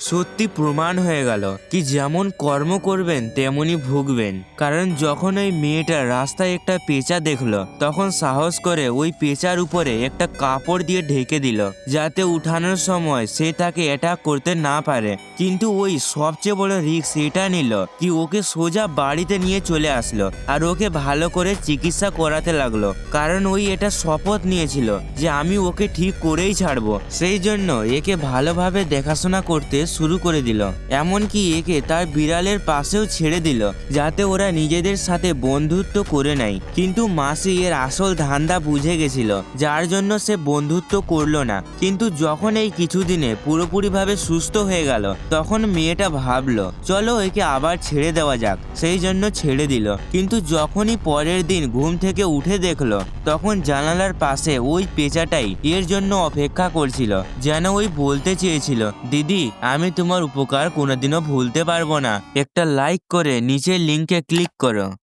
সত্যি প্রমাণ হয়ে গেল কি যেমন কর্ম করবেন তেমনই ভুগবেন। কারণ যখন ওই মেয়েটা রাস্তায় একটা পেঁচা দেখল, তখন সাহস করে ওই পেঁচার উপরে একটা কাপড় দিয়ে ঢেকে দিল, যাতে উঠানোর সময় সে তাকে অ্যাটাক করতে না পারে। কিন্তু ওই সবচেয়ে বড় রিস্ক এটা নিল কি ওকে সোজা বাড়িতে নিয়ে চলে আসলো আর ওকে ভালো করে চিকিৎসা করাতে লাগল। কারণ ওই এটা শপথ নিয়েছিল যে আমি ওকে ঠিক করেই ছাড়বো। সেই জন্য একে ভালোভাবে দেখাশোনা করতে শুরু করে দিল। এমনকি একে তার বিড়ালের পাশেও ছেড়ে দিল, যাতে ওরা নিজেদের সাথে বন্ধুত্ব করে নেয়। কিন্তু মাসি এর আসল ধান্দা বুঝে গেছিল, যার জন্য সে বন্ধুত্ব করল না। কিন্তু যখন এই কিছুদিনে পুরোপুরিভাবে সুস্থ হয়ে গেল, তখন মেয়েটা ভাবলো, চলো একে আবার ছেড়ে দেওয়া যাক। সেই জন্য ছেড়ে দিল। কিন্তু যখনই পরের দিন ঘুম থেকে উঠে দেখল, তখন জানালার পাশে ওই পেঁচাটাই এর জন্য অপেক্ষা করছিল, যেন ওই বলতে চেয়েছিল, দিদি আমি তোমার উপকার কোনোদিনও ভুলতে পারব না। একটা লাইক করে নিচের লিঙ্কে ক্লিক করো।